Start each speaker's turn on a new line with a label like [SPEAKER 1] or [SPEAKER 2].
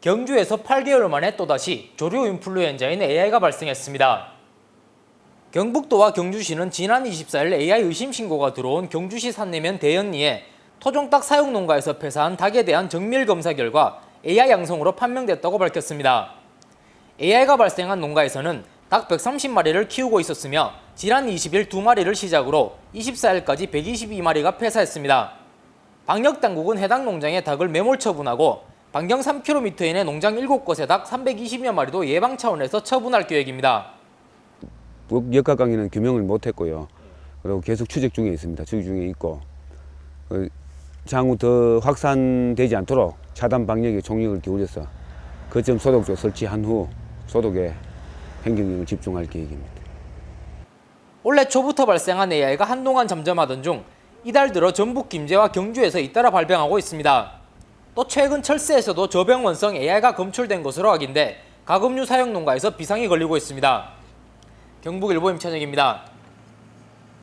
[SPEAKER 1] 경주에서 8개월 만에 또다시 조류 인플루엔자인 AI가 발생했습니다. 경북도와 경주시는 지난 24일 AI 의심 신고가 들어온 경주시 산내면 대연리에 토종닭 사육 농가에서 폐사한 닭에 대한 정밀 검사 결과 AI 양성으로 판명됐다고 밝혔습니다. AI가 발생한 농가에서는 닭 130마리를 키우고 있었으며 지난 20일 2마리를 시작으로 24일까지 122마리가 폐사했습니다. 방역 당국은 해당 농장의 닭을 매몰 처분하고 반경 3km 이내 농장 7곳의 닭 320여 마리도 예방 차원에서 처분할 계획입니다.
[SPEAKER 2] 역학 강의는 규명을 못했고요. 그리고 계속 추적 중에 있습니다. 추적 중에 있고 어, 향후 더 확산되지 않도록 차단 방역에 총력을 기울여서 거점 소독조 설치한 후 소독에 행정력을 집중할 계획입니다.
[SPEAKER 1] 올해 초부터 발생한 AI가 한동안 잠잠하던 중 이달 들어 전북 김제와 경주에서 잇따라 발병하고 있습니다. 또 최근 철새에서도 저병원성 AI가 검출된 것으로 확인돼 가금류 사육 농가에서 비상이 걸리고 있습니다. 경북일보 임찬혁입니다.